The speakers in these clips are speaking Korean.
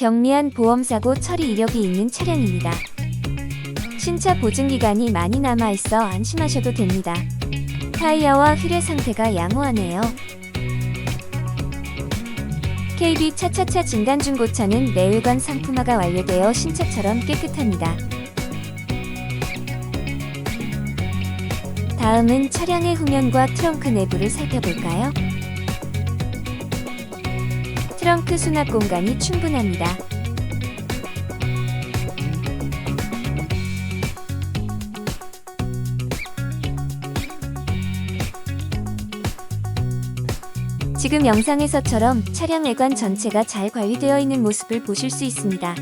경미한 보험사고 처리 이력이 있는 차량입니다. 신차 보증 기간이 많이 남아있어 안심하셔도 됩니다. 타이어와 휠의 상태가 양호하네요. KB 차차차 진단중고차는 내외관 상품화가 완료되어 신차처럼 깨끗합니다. 다음은 차량의 후면과 트렁크 내부를 살펴볼까요? 트렁크 수납 공간이 충분합니다. 지금 영상에서처럼 차량 외관 전체가 잘 관리되어 있는 모습을 보실 수 있습니다.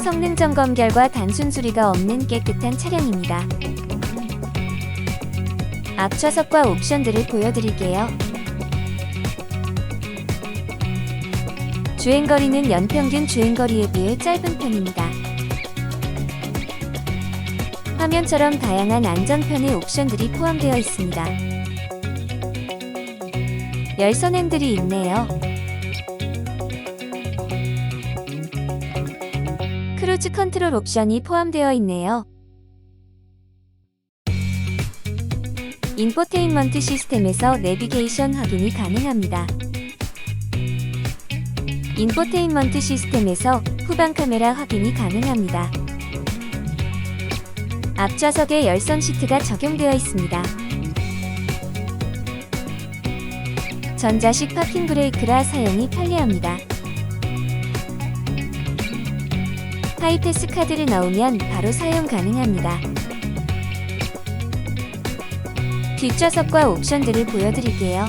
성능 점검 결과 단순 수리가 없는 깨끗한 차량입니다. 앞 좌석과 옵션들을 보여드릴게요. 주행거리는 연평균 주행거리에 비해 짧은 편입니다. 화면처럼 다양한 안전편의 옵션들이 포함되어 있습니다. 열선 핸들이 있네요. 크루즈 컨트롤 옵션이 포함되어 있네요. 인포테인먼트 시스템에서 내비게이션 확인이 가능합니다. 인포테인먼트 시스템에서 후방 카메라 확인이 가능합니다. 앞좌석에 열선 시트가 적용되어 있습니다. 전자식 파킹 브레이크라 사용이 편리합니다. 하이패스 카드를 넣으면 바로 사용 가능합니다. 뒷좌석과 옵션들을 보여드릴게요.